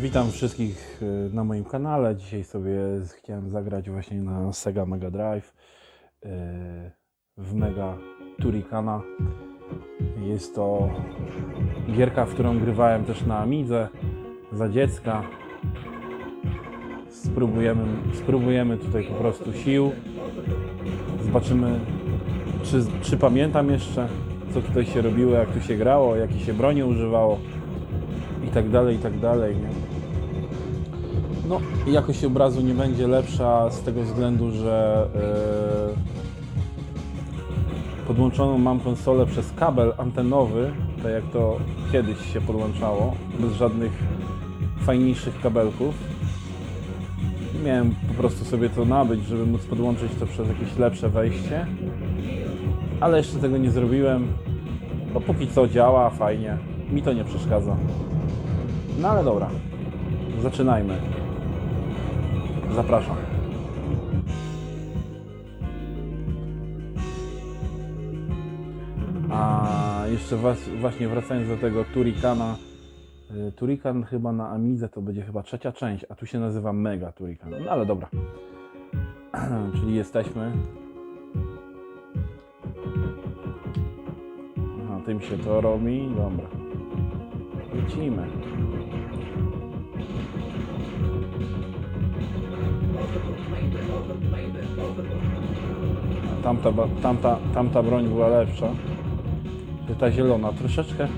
Witam wszystkich y, na moim kanale. Dzisiaj sobie chciałem zagrać właśnie na Sega Mega Drive y, w Mega Turricana. Jest to gierka, w którą grywałem też na Amidze za dziecka. Spróbujemy, spróbujemy tutaj po prostu sił. Zobaczymy, czy, czy pamiętam jeszcze, co tutaj się robiło, jak tu się grało, jakie się broni używało i tak dalej, i tak dalej. Nie? No, jakość obrazu nie będzie lepsza z tego względu, że yy, podłączoną mam konsolę przez kabel antenowy, tak jak to kiedyś się podłączało, bez żadnych fajniejszych kabelków. Miałem po prostu sobie to nabyć, żeby móc podłączyć to przez jakieś lepsze wejście, ale jeszcze tego nie zrobiłem, bo póki co działa fajnie, mi to nie przeszkadza. No ale dobra, zaczynajmy. Zapraszam. A jeszcze właśnie wracając do tego Turikana. y, Turikan chyba na Amidze to będzie chyba trzecia część, a tu się nazywa Mega Turikan. No ale dobra. Czyli jesteśmy. Aha, tym się to robi. Dobra. Lecimy. Tamta, tamta, tamta broń była lepsza. Ta zielona troszeczkę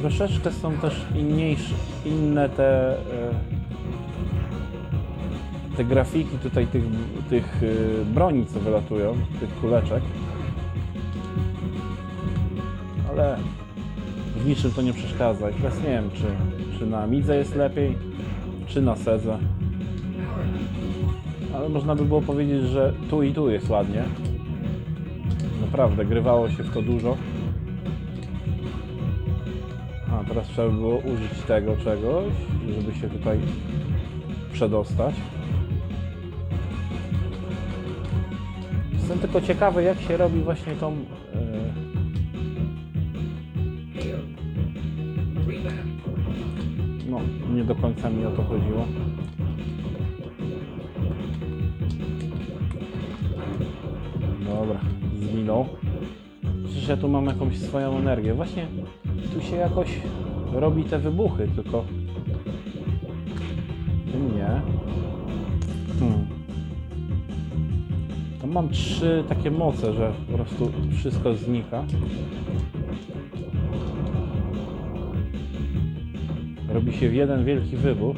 troszeczkę są też inniejsze, inne te e, te grafiki tutaj tych, tych e, broni co wylatują, tych kuleczek. Ale w niczym to nie przeszkadza. I teraz nie wiem, czy, czy na Amidze jest lepiej, czy na Sedze. Ale można by było powiedzieć, że tu i tu jest ładnie. Naprawdę, grywało się w to dużo. A, teraz trzeba by było użyć tego czegoś, żeby się tutaj przedostać. Jestem tylko ciekawy, jak się robi właśnie tą... e, No, nie do końca mi o to chodziło. Dobra, zginął. Przecież ja tu mam jakąś swoją energię. Właśnie tu się jakoś robi te wybuchy, tylko... Tym nie. Hmm. Mam trzy takie moce, że po prostu wszystko znika. Robi się jeden wielki wybuch.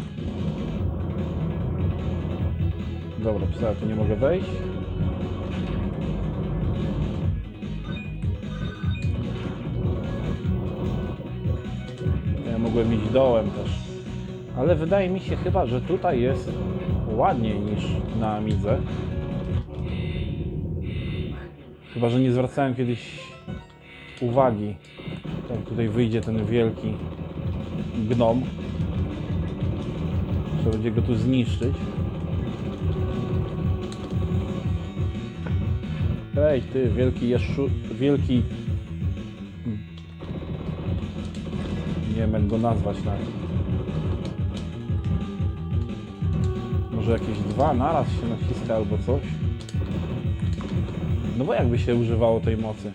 Dobra, ja tu nie mogę wejść? Mogłem iść dołem też. Ale wydaje mi się chyba, że tutaj jest ładniej niż na Amidze. Chyba, że nie zwracałem kiedyś uwagi. Tak tutaj wyjdzie ten wielki gnom. Trzeba będzie go tu zniszczyć. Ej, ty, wielki jeszu... wielki... Nie wiem jak go nazwać nawet. Może jakieś dwa naraz się naciska albo coś? No bo jakby się używało tej mocy?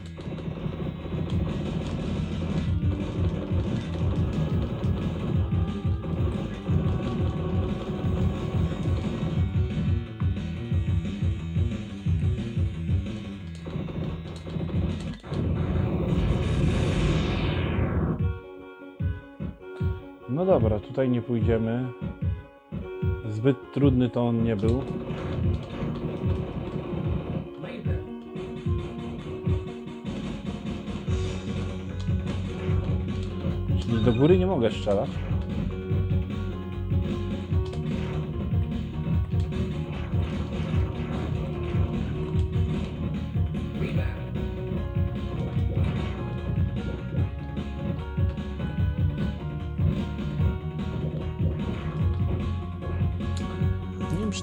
No dobra, tutaj nie pójdziemy. Zbyt trudny to on nie był. Czyli do góry nie mogę strzelać.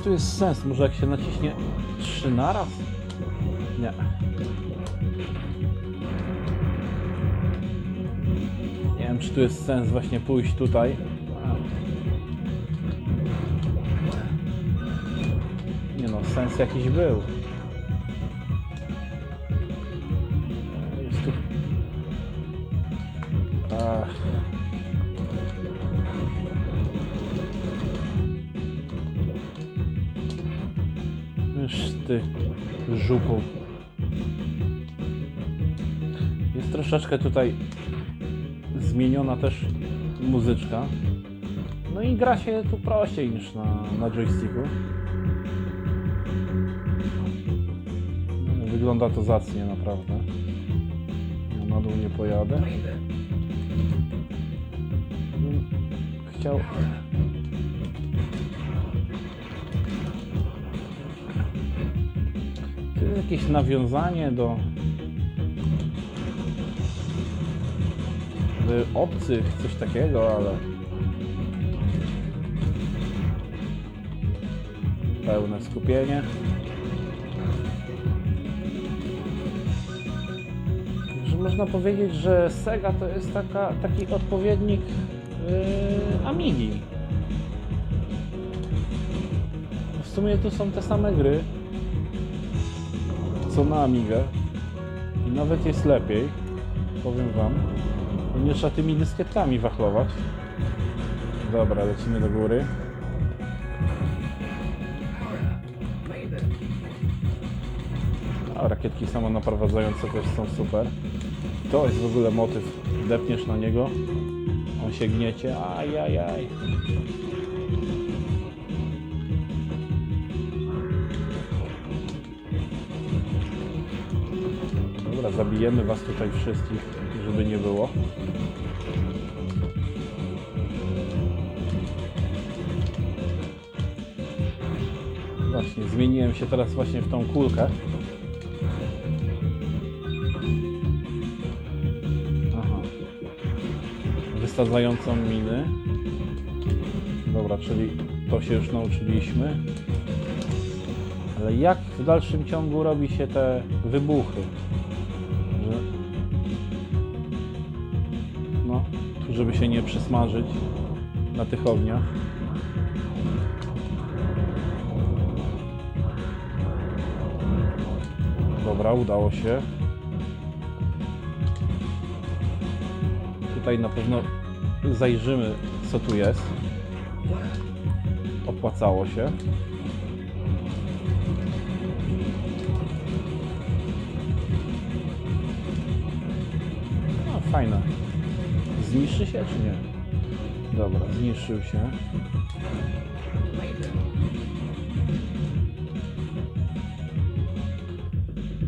tu jest sens? Może jak się naciśnie trzy naraz? Nie. Nie wiem, czy tu jest sens właśnie pójść tutaj. Nie no, sens jakiś był. Jest tu... Ach. Żupu. Jest troszeczkę tutaj zmieniona też muzyczka. No i gra się tu prościej niż na, na joysticku. Wygląda to zacnie naprawdę. Ja na dół nie pojadę. Chciał... jest jakieś nawiązanie do... do obcych, coś takiego, ale... Pełne skupienie. Że można powiedzieć, że Sega to jest taka, taki odpowiednik yy, Amigi. W sumie tu są te same gry, co na Amigę. I nawet jest lepiej, powiem wam. Nie trzeba tymi dyskietkami wachlować. Dobra, lecimy do góry. A rakietki samonaprowadzające też są super. To jest w ogóle motyw. Depniesz na niego, on się gniecie, ajajaj. Dobra, zabijemy was tutaj wszystkich, żeby nie było. Właśnie, zmieniłem się teraz właśnie w tą kulkę. Aha. Wysadzającą miny. Dobra, czyli to się już nauczyliśmy. Ale jak w dalszym ciągu robi się te wybuchy? Żeby się nie przysmażyć na tych ogniach. Dobra, udało się. Tutaj na pewno zajrzymy, co tu jest. Opłacało się. No, fajne. Zniszczy się, czy nie? Dobra, zniszczył się.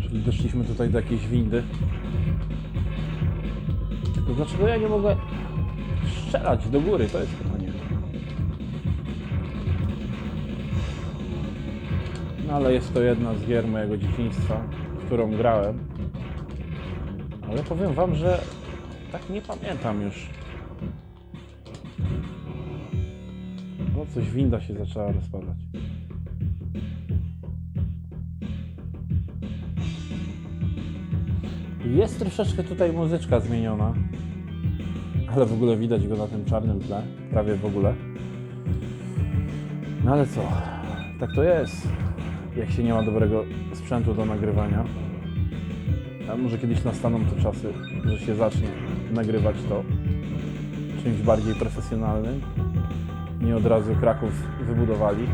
Czyli doszliśmy tutaj do jakiejś windy. Tylko dlaczego ja nie mogę strzelać do góry? To jest pytanie. No ale jest to jedna z gier mojego dzieciństwa, w którą grałem. Ale powiem wam, że tak nie pamiętam już. No coś winda się zaczęła rozpadać. Jest troszeczkę tutaj muzyczka zmieniona, ale w ogóle widać go na tym czarnym tle, prawie w ogóle. No ale co, tak to jest, jak się nie ma dobrego sprzętu do nagrywania. Może kiedyś nastaną te czasy, że się zacznie nagrywać to czymś bardziej profesjonalnym. Nie od razu Kraków wybudowali.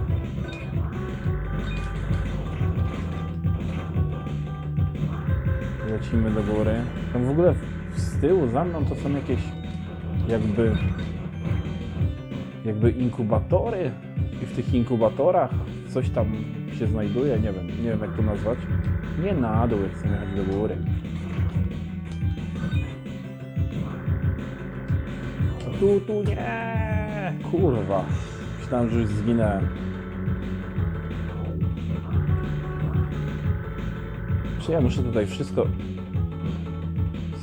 Lecimy do góry. Tam w ogóle z tyłu za mną to są jakieś jakby jakby inkubatory i w tych inkubatorach coś tam się znajduje, nie wiem, nie wiem jak to nazwać. Nie na dół, chcę jechać do góry. Tu, tu, nie! Kurwa. Myślałem, że już zginąłem. Czy ja muszę tutaj wszystko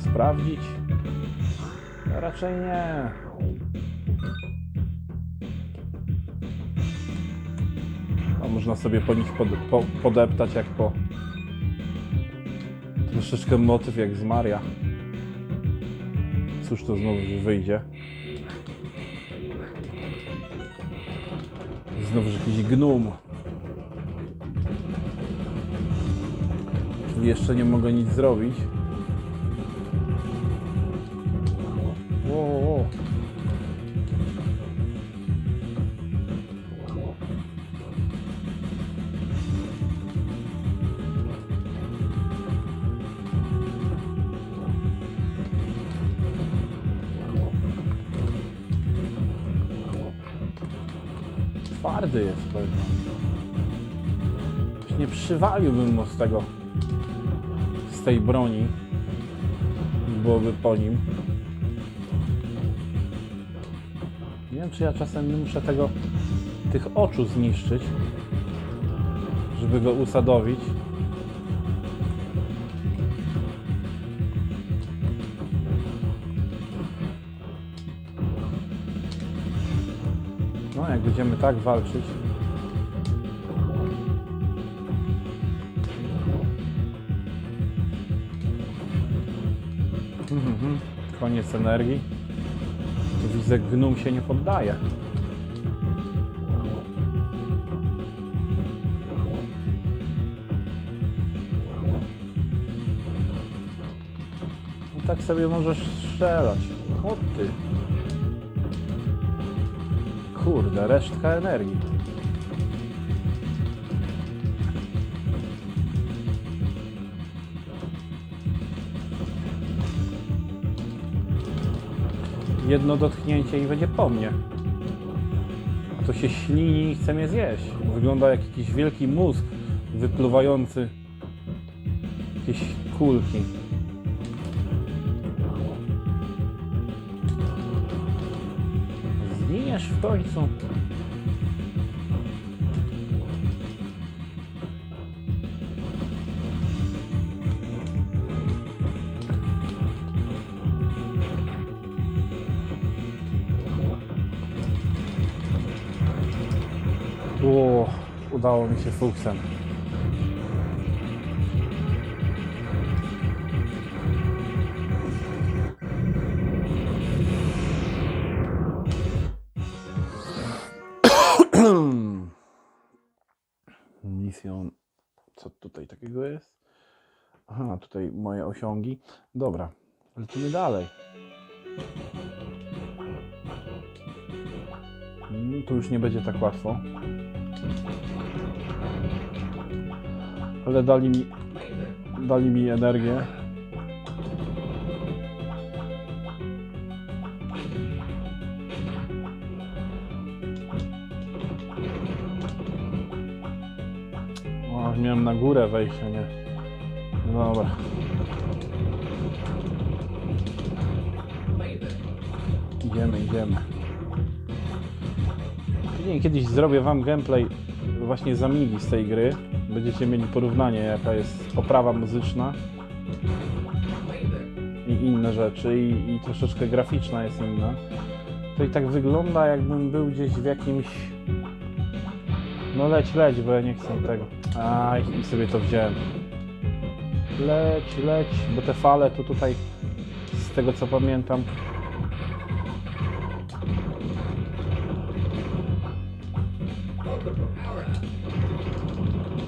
sprawdzić? No raczej nie. A można sobie po nich pod, po, podeptać jak po... Troszeczkę motyw jak z Maria. Cóż to znowu wyjdzie? Znowu jakiś gnum. Jeszcze nie mogę nic zrobić. Twardy jest. Już Nie przywaliłbym mu z tego, z tej broni. Byłoby po nim. Nie wiem, czy ja czasem nie muszę tego, tych oczu zniszczyć, żeby go usadowić. Jak będziemy tak walczyć. Mhm, Koniec energii. Widzę, gnum się nie poddaje. No tak sobie możesz strzelać. O ty. Kurde, resztka energii. Jedno dotknięcie i będzie po mnie. To się ślini i chce mnie zjeść. Wygląda jak jakiś wielki mózg wypluwający jakieś kulki. Zginiesz w końcu. O, udało mi się fuksem. Misją. Co tutaj takiego jest? Aha, tutaj moje osiągi. Dobra, lecimy dalej. Mm, Tu już nie będzie tak łatwo. Ale dali mi, dali mi energię. Miałem na górę wejść, a nie. No dobra. Idziemy, idziemy. Kiedyś zrobię wam gameplay właśnie z Amigi z tej gry. Będziecie mieli porównanie jaka jest oprawa muzyczna i inne rzeczy i, i troszeczkę graficzna jest inna. To i tak wygląda jakbym był gdzieś w jakimś... No leć, leć, bo ja nie chcę tego. Aj, i sobie to wziąłem. Leć, leć, bo te fale to tutaj z tego co pamiętam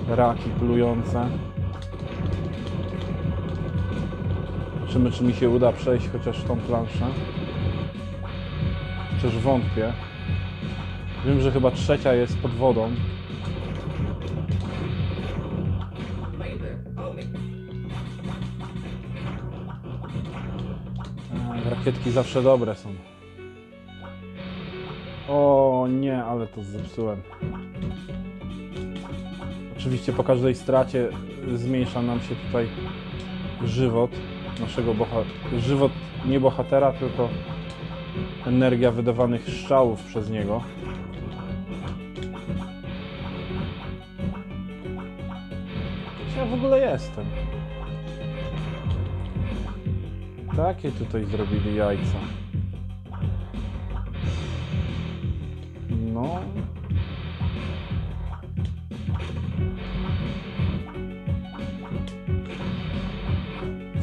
raki plujące. Zobaczymy, czy mi się uda przejść chociaż tą planszę. Chociaż wątpię. Wiem, że chyba trzecia jest pod wodą. Rakietki zawsze dobre są. O nie, ale to zepsułem. Oczywiście po każdej stracie zmniejsza nam się tutaj żywot naszego bohatera. Żywot nie bohatera, tylko energia wydawanych strzałów przez niego. Gdzie ja w ogóle jestem? Takie tutaj zrobili jajca. No.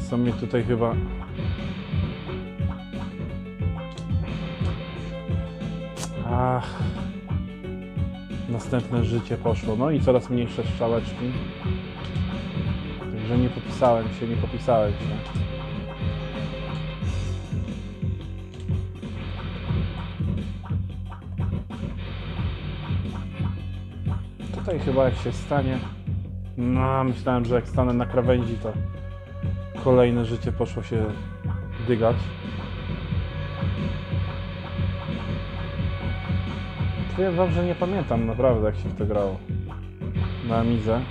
Co mnie tutaj chyba... Ach. Następne życie poszło. No i coraz mniejsze strzałeczki. Że nie popisałem się, nie popisałem się. Tutaj chyba jak się stanie. No, myślałem, że jak stanę na krawędzi, to kolejne życie poszło się dygać. Powiem wam, że nie pamiętam naprawdę jak się w to grało. Na Amidze.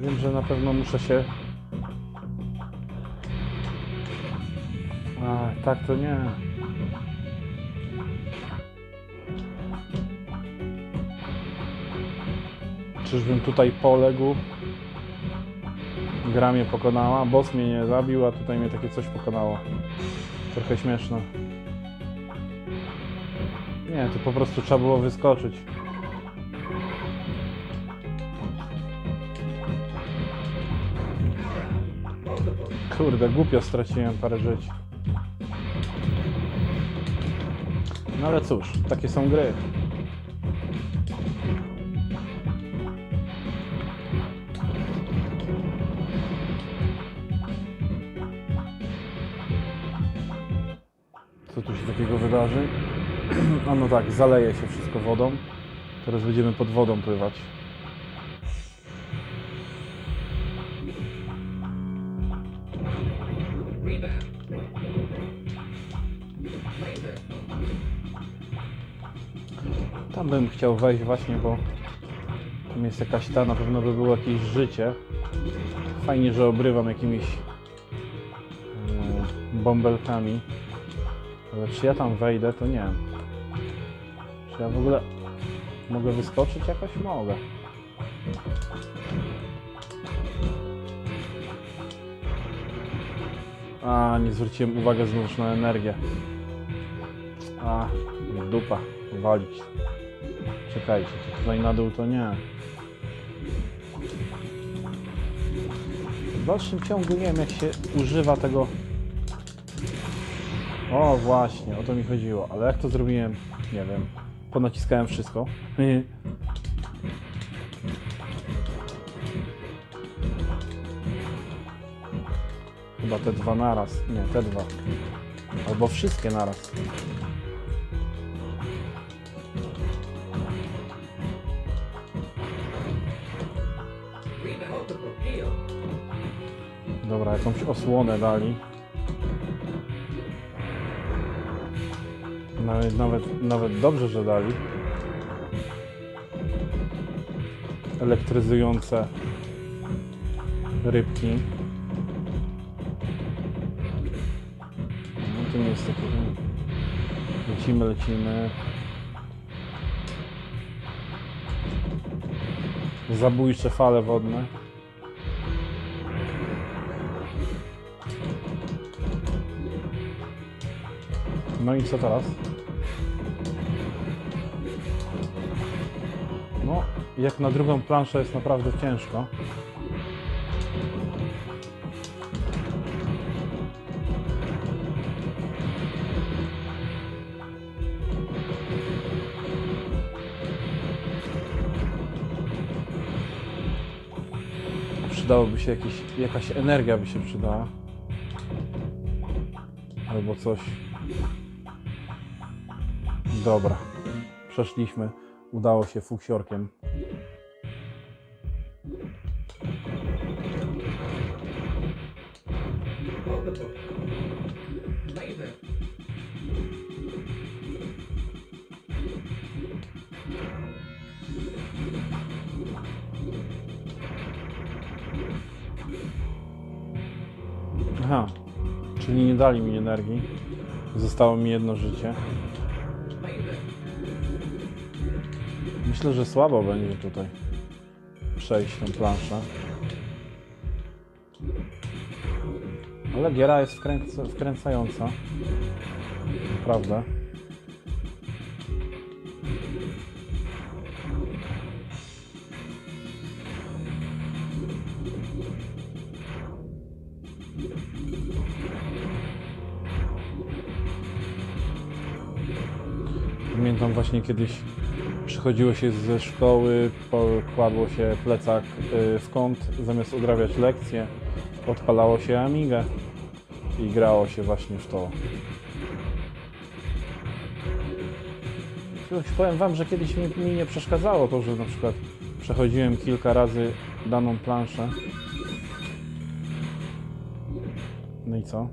Wiem, że na pewno muszę się... A, tak to nie. Czyżbym tutaj poległ? Gra mnie pokonała, boss mnie nie zabił, a tutaj mnie takie coś pokonało. Trochę śmieszne. Nie, to po prostu trzeba było wyskoczyć. Kurde, głupio straciłem parę żyć. No ale cóż, takie są gry. Takiego wydarzy? A no tak, zaleje się wszystko wodą. Teraz będziemy pod wodą pływać. Tam bym chciał wejść właśnie, bo tam jest jakaś ta, na pewno by było jakieś życie. Fajnie, że obrywam jakimiś e, bąbelkami. Ale czy ja tam wejdę, to nie wiem. Czy ja w ogóle mogę wyskoczyć jakoś? Mogę. A, nie zwróciłem uwagi znów na energię. A, dupa, walić. Czekajcie, to tutaj na dół to nie. W dalszym ciągu nie wiem jak się używa tego o właśnie, o to mi chodziło, ale jak to zrobiłem, nie wiem. Ponaciskałem wszystko. Chyba te dwa naraz. Nie, te dwa. Albo wszystkie naraz. Dobra, jakąś osłonę dali. Nawet, nawet, nawet dobrze, że dali. Elektryzujące rybki. No to nie jest takie. Lecimy, lecimy. Zabójcze fale wodne. No i co teraz? Jak na drugą planszę jest naprawdę ciężko. Przydałoby się jakiś, jakaś energia by się przydała. Albo coś. Dobra. Przeszliśmy. Udało się fuksiorkiem. Czyli nie dali mi energii. Zostało mi jedno życie. Myślę, że słabo będzie tutaj przejść tą planszę. Ale giera jest wkręca, wkręcająca. Naprawdę. Kiedyś Przychodziło się ze szkoły, kładło się plecak y, w kąt, zamiast odrabiać lekcje, odpalało się Amigę i grało się właśnie w to. Powiem Wam, że kiedyś mi, mi nie przeszkadzało to, że na przykład przechodziłem kilka razy daną planszę. No i co?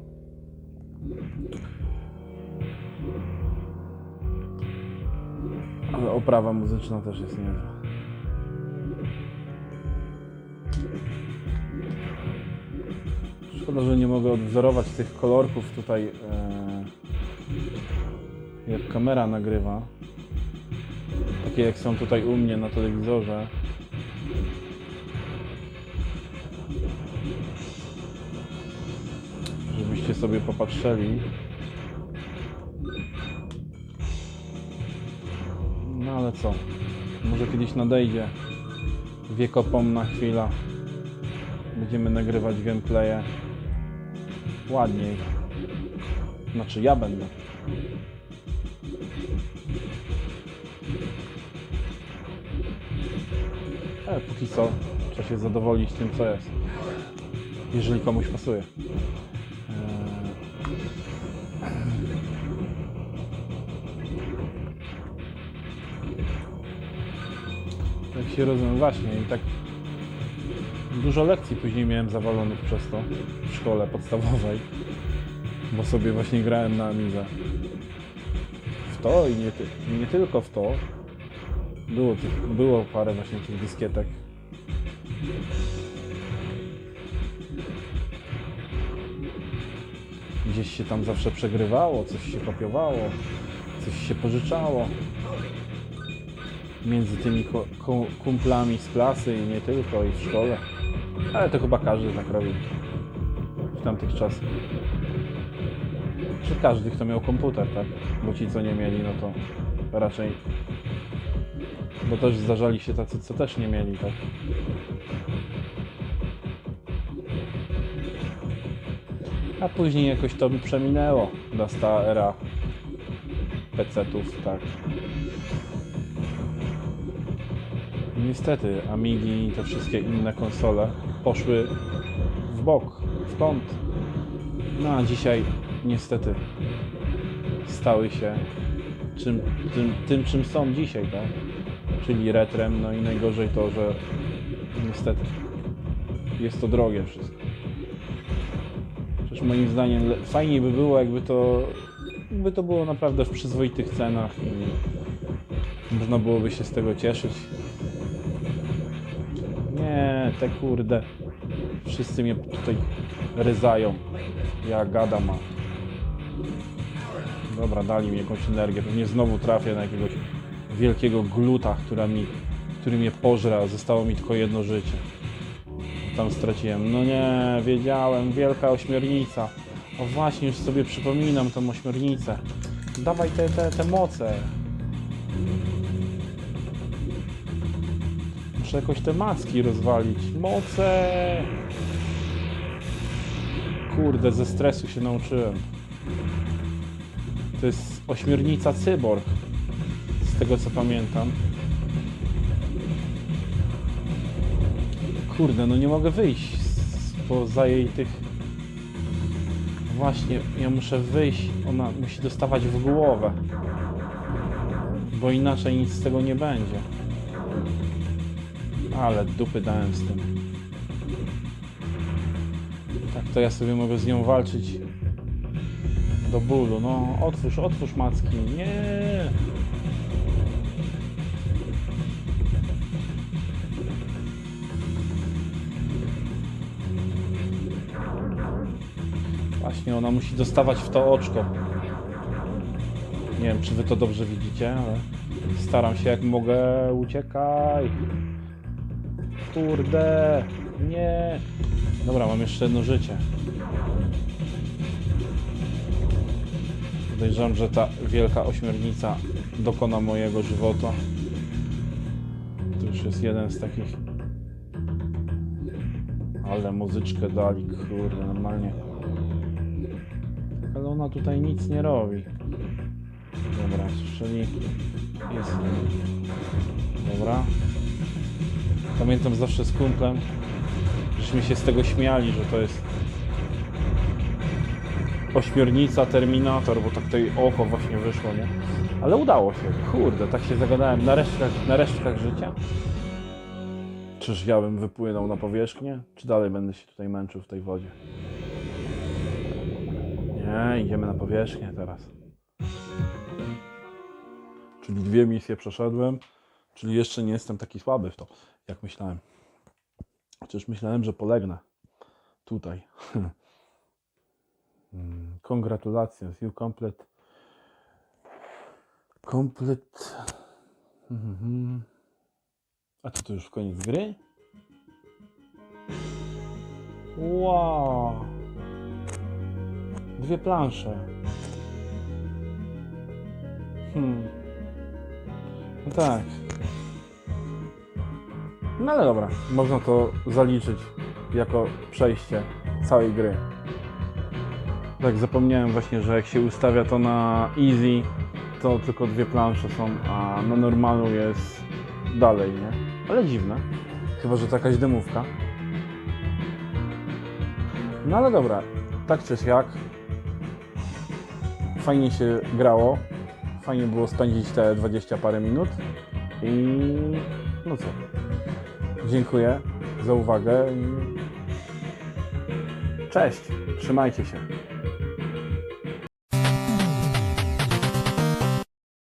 Ale oprawa muzyczna też jest niezła. Szkoda, że nie mogę odwzorować tych kolorków tutaj, e, jak kamera nagrywa. Takie jak są tutaj u mnie na telewizorze. Żebyście sobie popatrzyli. No ale co? Może kiedyś nadejdzie wiekopomna chwila. Będziemy nagrywać gameplaye ładniej. Znaczy ja będę. Ale póki co trzeba się zadowolić tym co jest. Jeżeli komuś pasuje. Się rozumiem, właśnie i tak dużo lekcji później miałem zawalonych przez to w szkole podstawowej, bo sobie właśnie grałem na Amidze. W to i nie, ty, nie tylko w to. Było, tych, było parę właśnie tych dyskietek. Gdzieś się tam zawsze przegrywało, coś się kopiowało, coś się pożyczało między tymi kumplami z klasy i nie tylko, i w szkole. Ale to chyba każdy tak robił w tamtych czasach. Czy każdy, kto miał komputer, tak? Bo ci, co nie mieli, no to raczej... Bo też zdarzali się tacy, co też nie mieli, tak? A później jakoś to mi przeminęło. Nastała era PC-ów, tak. Niestety, Amigi i te wszystkie inne konsole poszły w bok, w kąt. No a dzisiaj niestety stały się czym, tym, tym, czym są dzisiaj, tak? Czyli retrem, no i najgorzej to, że niestety jest to drogie wszystko. Przecież moim zdaniem fajniej by było, jakby to, jakby to było naprawdę w przyzwoitych cenach i można byłoby się z tego cieszyć. Te kurde. Wszyscy mnie tutaj ryzają. Ja gadam, a... Dobra, dali mi jakąś energię. Pewnie znowu trafię na jakiegoś wielkiego gluta, która mi, który mnie pożre, a zostało mi tylko jedno życie. Tam straciłem. No nie, wiedziałem. Wielka ośmiornica. O właśnie, już sobie przypominam tą ośmiornicę. Dawaj te, te, te moce. Muszę jakoś te macki rozwalić. Moce! Kurde, ze stresu się nauczyłem. To jest ośmiornica cyborg. Z tego co pamiętam. Kurde, no nie mogę wyjść spoza jej tych... Właśnie, ja muszę wyjść. Ona musi dostawać w głowę. Bo inaczej nic z tego nie będzie. Ale dupy dałem z tym. Tak to ja sobie mogę z nią walczyć do bólu. No, otwórz, otwórz macki. Nie. Właśnie ona musi dostawać w to oczko. Nie wiem, czy wy to dobrze widzicie, ale staram się jak mogę. Uciekaj. Kurde, nie. Dobra, mam jeszcze jedno życie. Podejrzewam, że ta wielka ośmiornica dokona mojego żywota. To już jest jeden z takich. Ale muzyczkę dali, kurde, normalnie. Ale ona tutaj nic nie robi. Dobra, czyli Jest. Dobra. Pamiętam zawsze z kumplem, żeśmy się z tego śmiali, że to jest ośmiornica Terminator, bo tak tutaj oko właśnie wyszło, nie? Ale udało się. Kurde, tak się zagadałem na resztkach, na resztkach życia. Czyż ja bym wypłynął na powierzchnię, czy dalej będę się tutaj męczył w tej wodzie? Nie, idziemy na powierzchnię teraz. Czyli dwie misje przeszedłem, czyli jeszcze nie jestem taki słaby w to, jak myślałem. Chociaż myślałem, że polegnę tutaj. Congratulations, you complete. Complete. Mhm. A to to już koniec gry? Wow. Dwie plansze. Hmm. No tak. No ale dobra, można to zaliczyć jako przejście całej gry. Tak, zapomniałem właśnie, że jak się ustawia to na easy, to tylko dwie plansze są, a na normalu jest dalej, nie? Ale dziwne. Chyba, że to jakaś demówka. No ale dobra, tak czy siak. Fajnie się grało. Fajnie było spędzić te 20 parę minut. I no co? Dziękuję za uwagę. Cześć, trzymajcie się.